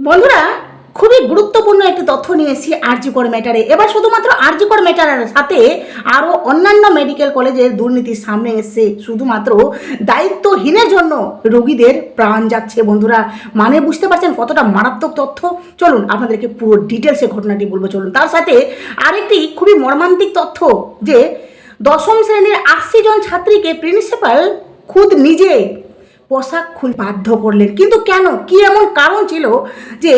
বন্ধুরা, খুবই গুরুত্বপূর্ণ একটি তথ্য নিয়ে এসেছি আরজিকর ম্যাটারে এবার শুধুমাত্র আরজিকর ম্যাটারের সাথে আরও অন্যান্য মেডিকেল কলেজের দুর্নীতির সামনে এসছে। শুধুমাত্র দায়িত্বহীনের জন্য রোগীদের প্রাণ যাচ্ছে বন্ধুরা। মানে বুঝতে পারছেন কতটা মারাত্মক তথ্য? চলুন আপনাদেরকে পুরো ডিটেলসে ঘটনাটি বলব। চলুন, তার সাথে আরেকটি খুবই মর্মান্তিক তথ্য যে দশম শ্রেণির আশি জন ছাত্রীকে প্রিন্সিপাল খুদ নিজে পোশাক খুল বাধ্য করলেন। কিন্তু কেন? কি এমন কারণ ছিল যে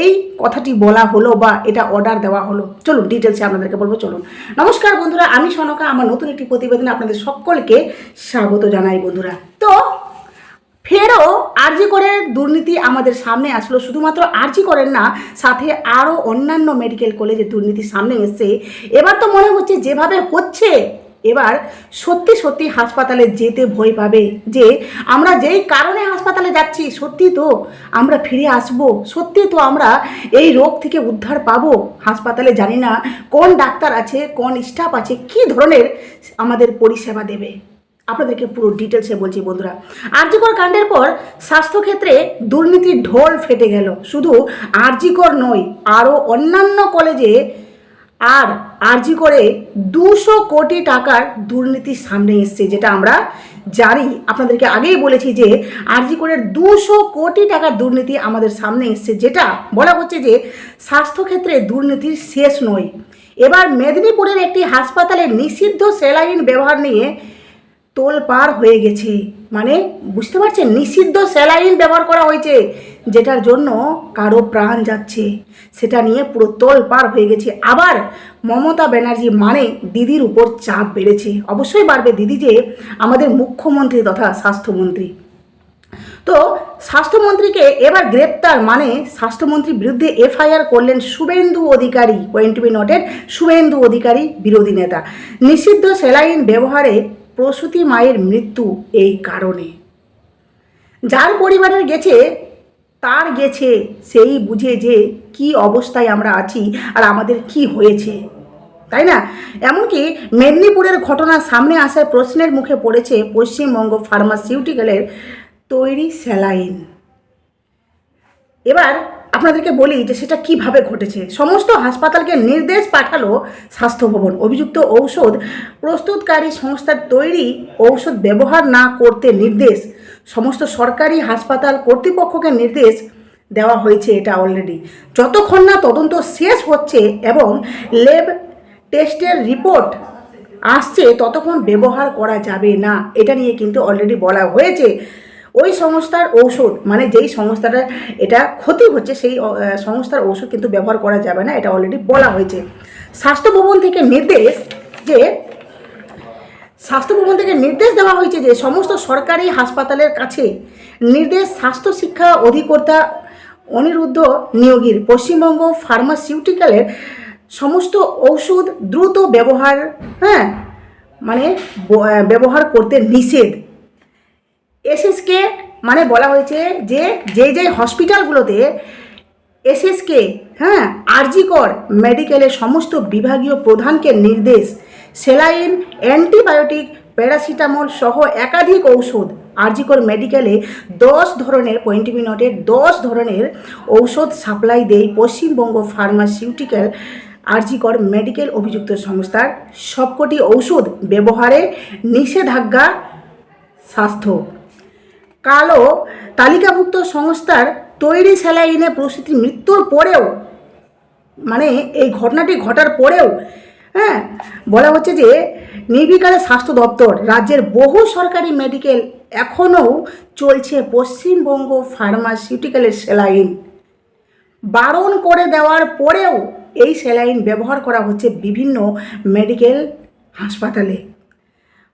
এই কথাটি বলা হলো বা এটা অর্ডার দেওয়া হলো? চলুন ডিটেলসে আপনাদেরকে বলব, চলুন। নমস্কার বন্ধুরা, আমি সনকা, আমার নতুন একটি প্রতিবেদনে আপনাদের সকলকে স্বাগত জানাই বন্ধুরা। তো ফেরও আরজি করের দুর্নীতি আমাদের সামনে আসলো। শুধুমাত্র আরজি করেন না, সাথে আরও অন্যান্য মেডিকেল কলেজের দুর্নীতি সামনে এসছে। এবার তো মনে হচ্ছে যেভাবে হচ্ছে এবার সত্যি সত্যি হাসপাতালে যেতে ভয় পাবে যে আমরা যেই কারণে হাসপাতালে যাচ্ছি, সত্যি তো আমরা ফিরে আসব, সত্যি তো আমরা এই রোগ থেকে উদ্ধার পাবো। হাসপাতালে জানি না কোন ডাক্তার আছে, কোন স্টাফ আছে, কী ধরনের আমাদের পরিষেবা দেবে। আপনাদেরকে পুরো ডিটেলসে বলছি বন্ধুরা। আরজিকর কাণ্ডের পর স্বাস্থ্যক্ষেত্রে দুর্নীতির ঢোল ফেটে গেল। শুধু আরজিকর নয়, আরও অন্যান্য কলেজে আর আরজি করে দুশো কোটি টাকার দুর্নীতির সামনে এসছে, যেটা আমরা জানি। আপনাদেরকে আগেই বলেছি যে আরজি করে দুশো কোটি টাকার দুর্নীতি আমাদের সামনে এসছে, যেটা বলা হচ্ছে যে স্বাস্থ্যক্ষেত্রে দুর্নীতির শেষ নয়। এবার মেদিনীপুরের একটি হাসপাতালে নিষিদ্ধ স্যালাইন ব্যবহার নিয়ে তোলপাড় হয়ে গেছে। মানে বুঝতে পারছেন? নিষিদ্ধ স্যালাইন ব্যবহার করা হয়েছে, যেটার জন্য কারও প্রাণ যাচ্ছে। সেটা নিয়ে পুরো তোল পার হয়ে গেছে। আবার মমতা ব্যানার্জি মানে দিদির উপর চাপ বেড়েছে। অবশ্যই বাড়বে দিদি যে আমাদের মুখ্যমন্ত্রী তথা স্বাস্থ্যমন্ত্রী। তো স্বাস্থ্যমন্ত্রীকে এবার গ্রেপ্তার মানে স্বাস্থ্যমন্ত্রীর বিরুদ্ধে এফআইআর করলেন Suvendu Adhikari, point be noted Suvendu Adhikari বিরোধী নেতা। নিষিদ্ধ স্যালাইন ব্যবহারে প্রসূতি মায়ের মৃত্যু এই কারণে। যার পরিবারের গেছে, তার গেছে, সেই বুঝে যে কি অবস্থায় আমরা আছি আর আমাদের কি হয়েছে। তাই না? এমনকি মেদিনীপুরের ঘটনা সামনে আসায় প্রশ্নের মুখে পড়েছে পশ্চিমবঙ্গ ফার্মাসিউটিক্যালের তৈরি স্যালাইন। এবার আপনাদেরকে বলি যে সেটা কীভাবে ঘটেছে। সমস্ত হাসপাতালকে নির্দেশ পাঠালো স্বাস্থ্য ভবন। অভিযুক্ত ঔষধ প্রস্তুতকারী সংস্থার তৈরি ঔষধ ব্যবহার না করতে নির্দেশ। সমস্ত সরকারি হাসপাতাল কর্তৃপক্ষকে নির্দেশ দেওয়া হয়েছে এটা অলরেডি যতক্ষণ না তদন্ত শেষ হচ্ছে এবং লেব টেস্টের রিপোর্ট আসছে, ততক্ষণ ব্যবহার করা যাবে না। এটা নিয়ে কিন্তু অলরেডি বলা হয়েছে। ওই সংস্থার ঔষধ মানে যেই সংস্থাটা এটা ক্ষতি হচ্ছে, সেই সংস্থার ঔষধ কিন্তু ব্যবহার করা যাবে না, এটা অলরেডি বলা হয়েছে। স্বাস্থ্য ভবন থেকে নির্দেশ যে স্বাস্থ্য ভবন থেকে নির্দেশ দেওয়া হয়েছে যে, সমস্ত সরকারি হাসপাতালের কাছে নির্দেশ স্বাস্থ্য শিক্ষা অধিকর্তা অনিরুদ্ধ নিয়োগীর পশ্চিমবঙ্গ ফার্মাসিউটিক্যালের সমস্ত ঔষধ দ্রুত ব্যবহার হ্যাঁ মানে ব্যবহার করতে নিষেধ। এসএসকে মানে বলা হয়েছে যে যে যে হসপিটালগুলোতে এসএসকে হ্যাঁ আরজিকর মেডিকেলের সমস্ত বিভাগীয় প্রধানকে নির্দেশ সেলাইন অ্যান্টিবায়োটিক প্যারাসিটামল সহ একাধিক ঔষধ আরজিকর মেডিকেলে দশ ধরনের পয়েন্টিবি নোটের দশ ধরনের ঔষধ সাপ্লাই দেয় পশ্চিমবঙ্গ ফার্মাসিউটিক্যাল আরজিকর মেডিকেল অভিযুক্ত সংস্থার। সবকটি ঔষধ ব্যবহারে নিষেধাজ্ঞা স্বাস্থ্য। কালো তালিকাভুক্ত সংস্থার তৈরি স্যালাইনে প্রসূতির মৃত্যুর পরেও মানে এই ঘটনাটি ঘটার পরেও হ্যাঁ বলা হচ্ছে যে নির্বিকারে স্বাস্থ্য দপ্তর রাজ্যের বহু সরকারি মেডিকেল এখনও চলছে পশ্চিমবঙ্গ ফার্মাসিউটিক্যালের স্যালাইন। বারণ করে দেওয়ার পরেও এই স্যালাইন ব্যবহার করা হচ্ছে বিভিন্ন মেডিকেল হাসপাতালে।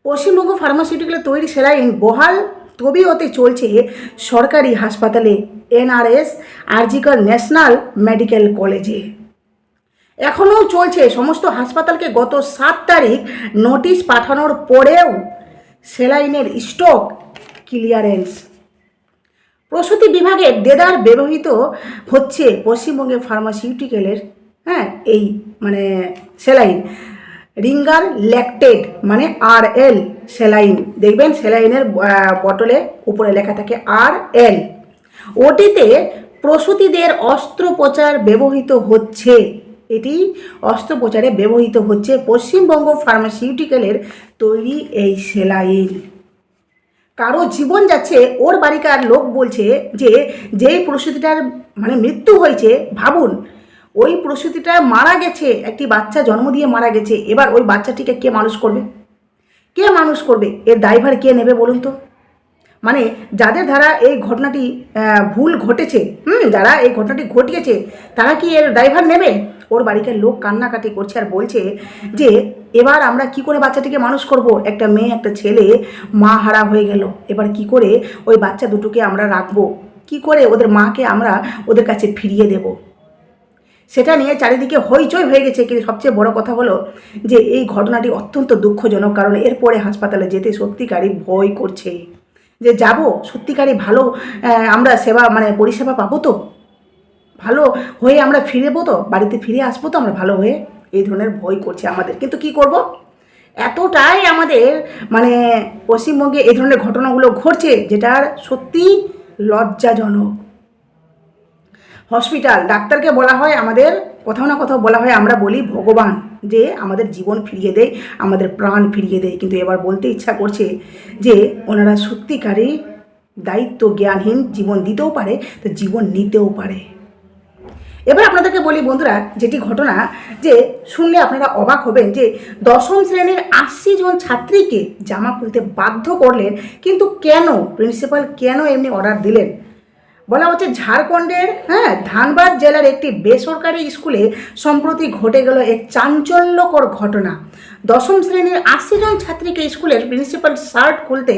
পশ্চিমবঙ্গ ফার্মাসিউটিক্যালের তৈরি স্যালাইন বহাল তবিয়তে চলছে সরকারি হাসপাতালে এনআরএস, আরজিকর ন্যাশনাল মেডিকেল কলেজে। এখনও চলছে, সমস্ত হাসপাতালকে গত সাত তারিখ নোটিশ পাঠানোর পরেও স্যালাইনের স্টক ক্লিয়ারেন্স। প্রসূতি বিভাগে দেদার ব্যবহৃত হচ্ছে পশ্চিমবঙ্গের ফার্মাসিউটিক্যালের হ্যাঁ এই মানে স্যালাইন রিঙ্গার ল্যাকটেড মানে আর এল স্যালাইন দেখবেন স্যালাইনের বটলে উপরে লেখা থাকে আর এল। ওটিতে প্রসূতিদের অস্ত্রোপচার ব্যবহৃত হচ্ছে। এটি অস্ত্রোপচারে ব্যবহৃত হচ্ছে পশ্চিমবঙ্গ ফার্মাসিউটিক্যালের তৈরি এই সেলাইন। কারও জীবন যাচ্ছে, ওর বাড়িকার লোক বলছে যে, যেই প্রসূতিটার মানে মৃত্যু হয়েছে, ভাবুন ওই প্রসূতিটা মারা গেছে, একটি বাচ্চা জন্ম দিয়ে মারা গেছে, এবার ওই বাচ্চাটিকে কে মানুষ করবে? কে মানুষ করবে? এর দায়ভার কে নেবে বলুন তো? মানে যাদের দ্বারা এই ঘটনাটি ভুল ঘটেছে, হুম, যারা এই ঘটনাটি ঘটিয়েছে, তারা কি এর ড্রাইভার নেবে? ওর বাড়িতে লোক কান্নাকাটি করছে আর বলছে যে, এবার আমরা কি করে বাচ্চাটিকে মানুষ করব? একটা মেয়ে, একটা ছেলে, মা হারা হয়ে গেল। এবার কি করে ওই বাচ্চা দুটোকে আমরা রাখব? কি করে ওদের মাকে আমরা ওদের কাছে ফিরিয়ে দেবো? সেটা নিয়ে চারিদিকে হইচই হয়ে গেছে। কিন্তু সবচেয়ে বড় কথা হলো যে এই ঘটনাটি অত্যন্ত দুঃখজনক, কারণ এরপরে হাসপাতালে যেতে সত্যিকারই ভয় করছে। যে যাব? সত্যিকারই ভালো আমরা সেবা মানে পরিষেবা পাবো তো? ভালো হয়ে আমরা ফিরেবো তো? বাড়িতে ফিরে আসব তো আমরা ভালো হয়ে? এই ধরনের ভয় করছে আমাদের। কিন্তু কি করব? এতটাই আমাদের মানে পশ্চিমবঙ্গে এই ধরনের ঘটনাগুলো ঘটছে, যেটার সত্যি লজ্জাজনক। হসপিটাল, ডাক্তারকে বলা হয় আমাদের, কোথাও না কোথাও বলা হয় আমরা বলি ভগবান, যে আমাদের জীবন ফিরিয়ে দেয়, আমাদের প্রাণ ফিরিয়ে দেয়। কিন্তু এবার বলতে ইচ্ছা করছে যে ওনারা সত্যিকারই দায়িত্ব জ্ঞানহীন, জীবন দিতেও পারে, তো জীবন নিতেও পারে। এবার আপনাদেরকে বলি বন্ধুরা, যেটি ঘটনা, যে শুনলে আপনারা অবাক হবেন যে দশম শ্রেণির আশি জন ছাত্রীকে জামা খুলতে বাধ্য করলেন, কিন্তু কেন, প্রিন্সিপাল কেন এমনি অর্ডার দিলেন? বলা হচ্ছে ঝাড়খণ্ডের হ্যাঁ ধানবাদ জেলার একটি বেসরকারি স্কুলে সম্প্রতি ঘটে গেল এক চাঞ্চল্যকর ঘটনা। দশম শ্রেণির আশি জন ছাত্রীকে স্কুলের প্রিন্সিপাল শার্ট খুলতে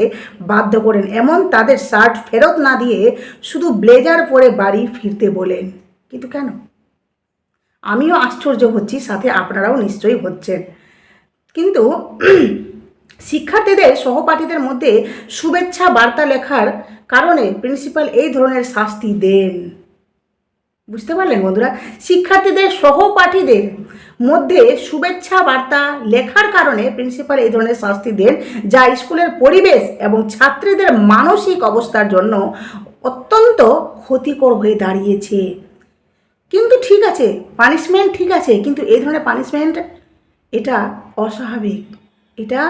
বাধ্য করেন। এমন তাদের শার্ট ফেরত না দিয়ে শুধু ব্লেজার পরে বাড়ি ফিরতে বলেন। কিন্তু কেন? আমিও আশ্চর্য হচ্ছি, সাথে আপনারাও নিশ্চয়ই হচ্ছেন। কিন্তু শিক্ষার্থীদের সহপাঠীদের মধ্যে শুভেচ্ছা বার্তা লেখার কারণে প্রিন্সিপাল এই ধরনের শাস্তি দেন। বুঝতে পারলেন বন্ধুরা? শিক্ষার্থীদের সহপাঠীদের মধ্যে শুভেচ্ছা বার্তা লেখার কারণে প্রিন্সিপাল এই ধরনের শাস্তি দেন, যা স্কুলের পরিবেশ এবং ছাত্রীদের মানসিক অবস্থার জন্য অত্যন্ত ক্ষতিকর হয়ে দাঁড়িয়েছে। কিন্তু ঠিক আছে পানিশমেন্ট ঠিক আছে, কিন্তু এই ধরনের পানিশমেন্ট এটা অস্বাভাবিক। এটা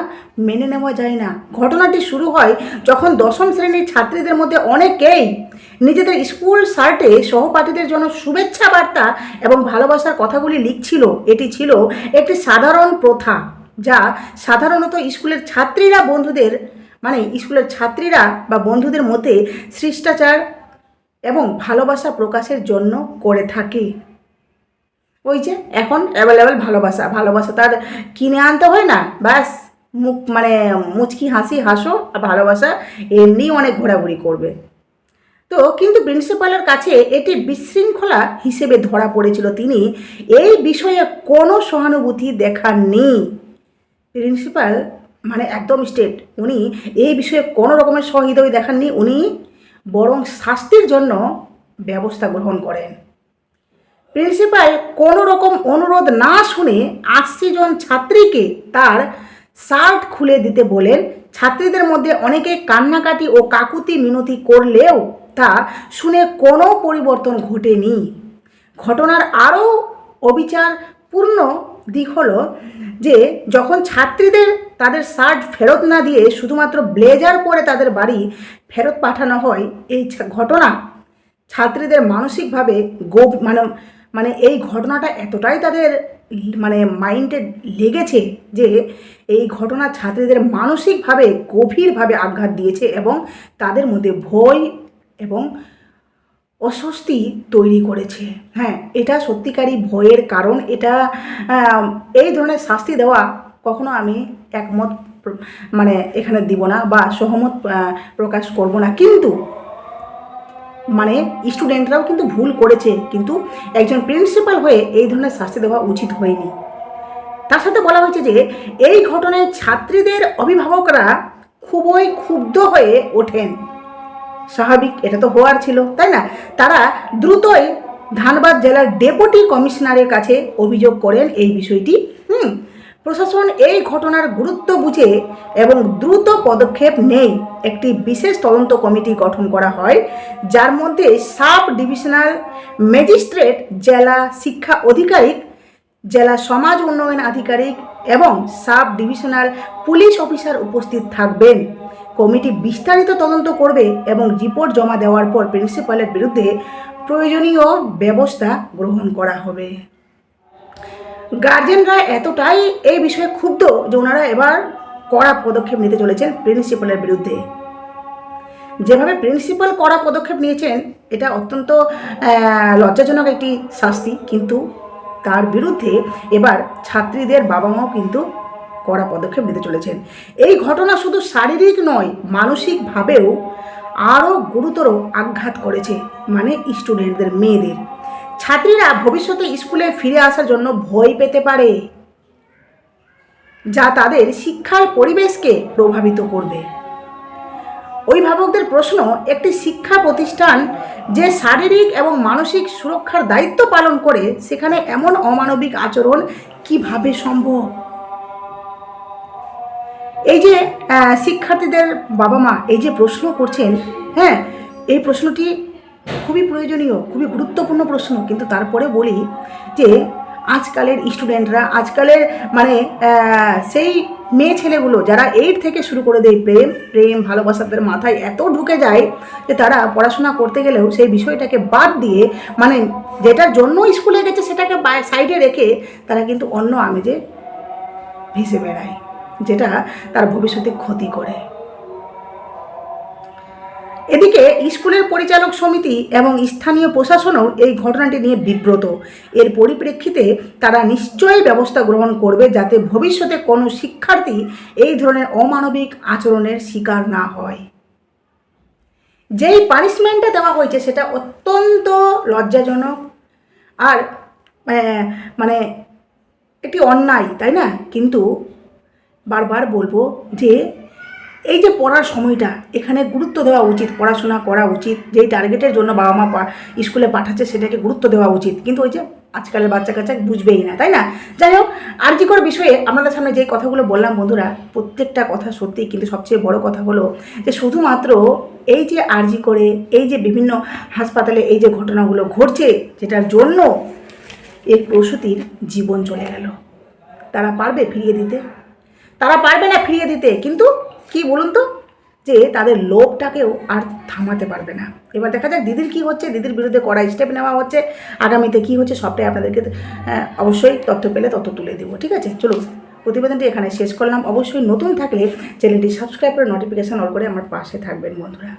মেনে নেওয়া যায় না। ঘটনাটি শুরু হয় যখন দশম শ্রেণির ছাত্রীদের মধ্যে অনেকেই নিজেদের স্কুল শার্টে সহপাঠীদের জন্য শুভেচ্ছা বার্তা এবং ভালোবাসার কথাগুলি লিখছিল। এটি ছিল একটি সাধারণ প্রথা যা সাধারণত স্কুলের ছাত্রীরা বন্ধুদের মানে স্কুলের ছাত্রীরা বা বন্ধুদের মধ্যে শিষ্টাচার এবং ভালোবাসা প্রকাশের জন্য করে থাকে। ওই যে এখন অ্যাভেলেবেল ভালোবাসা ভালোবাসা তার কিনে আনতে হয় না, ব্যাস, মুখ মানে মুচকি হাসি, হাসো আর ভালোবাসা এমনি অনেক ঘোরাঘুরি করবে। তো কিন্তু প্রিন্সিপালের কাছে এটি বিশৃঙ্খলা হিসেবে ধরা পড়েছিল তিনি, এই বিষয়ে কোনো সহানুভূতি দেখাননি প্রিন্সিপাল মানে একদম স্টেট উনি এই বিষয়ে কোনো রকমের সহৃদয় দেখাননি, উনি বরং শাস্তির জন্য ব্যবস্থা গ্রহণ করেন। প্রিন্সিপাল কোনো রকম অনুরোধ না শুনে আশি জন ছাত্রীকে তার শার্ট খুলে দিতে বলেন। ছাত্রীদের মধ্যে অনেকে কান্নাকাটি ও কাকুতি মিনতি করলেও তা শুনে কোনো পরিবর্তন ঘটেনি। ঘটনার আরও অবিচারপূর্ণ দিক হলো যে, যখন ছাত্রীদের তাদের শার্ট ফেরত না দিয়ে শুধুমাত্র ব্লেজার পরে তাদের বাড়ি ফেরত পাঠানো হয়, এই ঘটনা ছাত্রীদের মানসিকভাবে গো মানে মানে এই ঘটনাটা এতটাই তাদের মানে মাইন্ডে লেগেছে যে এই ঘটনা ছাত্রীদের মানসিকভাবে, গভীরভাবে আঘাত দিয়েছে এবং তাদের মধ্যে ভয় এবং অস্বস্তি তৈরি করেছে। হ্যাঁ এটা সত্যিকারই ভয়ের কারণ। এটা এই ধরনের শাস্তি দেওয়া কখনো আমি একমত মানে এখানে দিব না বা সহমত প্রকাশ করব না। কিন্তু মানে স্টুডেন্টরাও কিন্তু ভুল করেছে, কিন্তু একজন প্রিন্সিপাল হয়ে এই ধরনের শাস্তি দেওয়া উচিত হয়নি। তার সাথে বলা হয়েছে যে, এই ঘটনায় ছাত্রীদের অভিভাবকরা খুবই ক্ষুব্ধ হয়ে ওঠেন। স্বাভাবিক, এটা তো হওয়ার ছিল, তাই না? তারা দ্রুতই ধানবাদ জেলার ডেপুটি কমিশনারের কাছে অভিযোগ করেন এই বিষয়টি। হুম প্রশাসন এই ঘটনার গুরুত্ব বুঝে এবং দ্রুত পদক্ষেপ নেই একটি বিশেষ তদন্ত কমিটি গঠন করা হয়, যার মধ্যে সাব ডিভিশনাল ম্যাজিস্ট্রেট, জেলা শিক্ষা আধিকারিক জেলা সমাজ উন্নয়ন আধিকারিক এবং সাব ডিভিশনাল পুলিশ অফিসার উপস্থিত থাকবেন। কমিটি বিস্তারিত তদন্ত করবে এবং রিপোর্ট জমা দেওয়ার পর প্রিন্সিপালের বিরুদ্ধে প্রয়োজনীয় ব্যবস্থা গ্রহণ করা হবে। গার্জেনরা এতটাই এই বিষয়ে ক্ষুব্ধ যে ওনারা এবার কড়া পদক্ষেপ নিতে চলেছেন প্রিন্সিপালের বিরুদ্ধে। যেভাবে প্রিন্সিপাল কড়া পদক্ষেপ নিয়েছেন, এটা অত্যন্ত লজ্জাজনক একটি শাস্তি, কিন্তু তার বিরুদ্ধে এবার ছাত্রীদের বাবা মাও কিন্তু কড়া পদক্ষেপ নিতে চলেছেন। এই ঘটনা শুধু শারীরিক নয়, মানসিকভাবেও আরও গুরুতর আঘাত করেছে মানে স্টুডেন্টদের, মেয়েদের। ছাত্রীরা ভবিষ্যতে স্কুলে ফিরে আসার জন্য ভয় পেতে পারে, যা তাদের শিক্ষার পরিবেশকে প্রভাবিত করবে। অভিভাবকদের প্রশ্ন, একটি শিক্ষা প্রতিষ্ঠান যে শারীরিক এবং মানসিক সুরক্ষার দায়িত্ব পালন করে, সেখানে এমন অমানবিক আচরণ কীভাবে সম্ভব? এই যে শিক্ষার্থীদের বাবা মা এই যে প্রশ্ন করছেন হ্যাঁ এই প্রশ্নটি খুবই প্রয়োজনীয়, খুবই গুরুত্বপূর্ণ প্রশ্ন। কিন্তু তারপরে বলি যে, আজকালের স্টুডেন্টরা আজকালের মানে সেই মেয়ে ছেলেগুলো যারা এইট থেকে শুরু করে দেয় প্রেম প্রেম, ভালোবাসাদের মাথায় এত ঢুকে যায় যে তারা পড়াশোনা করতে গেলেও সেই বিষয়টাকে বাদ দিয়ে মানে যেটার জন্য স্কুলে গেছে সেটাকে সাইডে রেখে তারা কিন্তু অন্য আমেজে ভেসে বেড়ায়, যেটা তার ভবিষ্যতে ক্ষতি করে। এদিকে স্কুলের পরিচালক সমিতি এবং স্থানীয় প্রশাসনও এই ঘটনাটি নিয়ে বিব্রত। এর পরিপ্রেক্ষিতে তারা নিশ্চয়ই ব্যবস্থা গ্রহণ করবে যাতে ভবিষ্যতে কোনো শিক্ষার্থী এই ধরনের অমানবিক আচরণের শিকার না হয়। যেই পানিশমেন্টটা দেওয়া হয়েছে সেটা অত্যন্ত লজ্জাজনক আর মানে একটি অন্যায়, তাই না? কিন্তু বারবার বলব যে এই যে পড়ার সময়টা, এখানে গুরুত্ব দেওয়া উচিত, পড়াশোনা করা উচিত, যেই টার্গেটের জন্য বাবা মা স্কুলে পাঠাচ্ছে সেটাকে গুরুত্ব দেওয়া উচিত। কিন্তু ওই যে আজকালের বাচ্চা কাচ্চা বুঝবেই না, তাই না? যাই হোক আরজিকর বিষয়ে আপনাদের সামনে যে কথাগুলো বললাম বন্ধুরা, প্রত্যেকটা কথা সত্যি কিন্তু সবচেয়ে বড় কথা হলো যে শুধুমাত্র এই যে আরজি করে, এই যে বিভিন্ন হাসপাতালে এই যে ঘটনাগুলো ঘটছে, যেটার জন্য এই প্রসূতির জীবন চলে গেল। তারা পারবে ফিরিয়ে দিতে? তারা পারবে না ফিরিয়ে দিতে, কিন্তু কি বলুন তো? যে তাদের লোভটাকেও আর থামাতে পারবে না। এবার দেখা যাক দিদির কি হচ্ছে, দিদির বিরুদ্ধে কড়া স্টেপ নেওয়া হচ্ছে, আগামীতে কি হচ্ছে সবটাই আপনাদেরকে অবশ্যই তথ্য পেলে তথ্য তুলে দেবো, ঠিক আছে? চলো প্রতিবেদনটি এখানে শেষ করলাম। অবশ্যই নতুন থাকলে চ্যানেলটি সাবস্ক্রাইব করে নোটিফিকেশান অল করে আমার পাশে থাকবেন বন্ধুরা।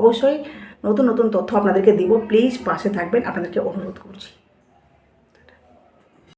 অবশ্যই নতুন নতুন তথ্য আপনাদেরকে দিব। প্লিজ পাশে থাকবেন। আপনাদেরকে অনুরোধ করছি।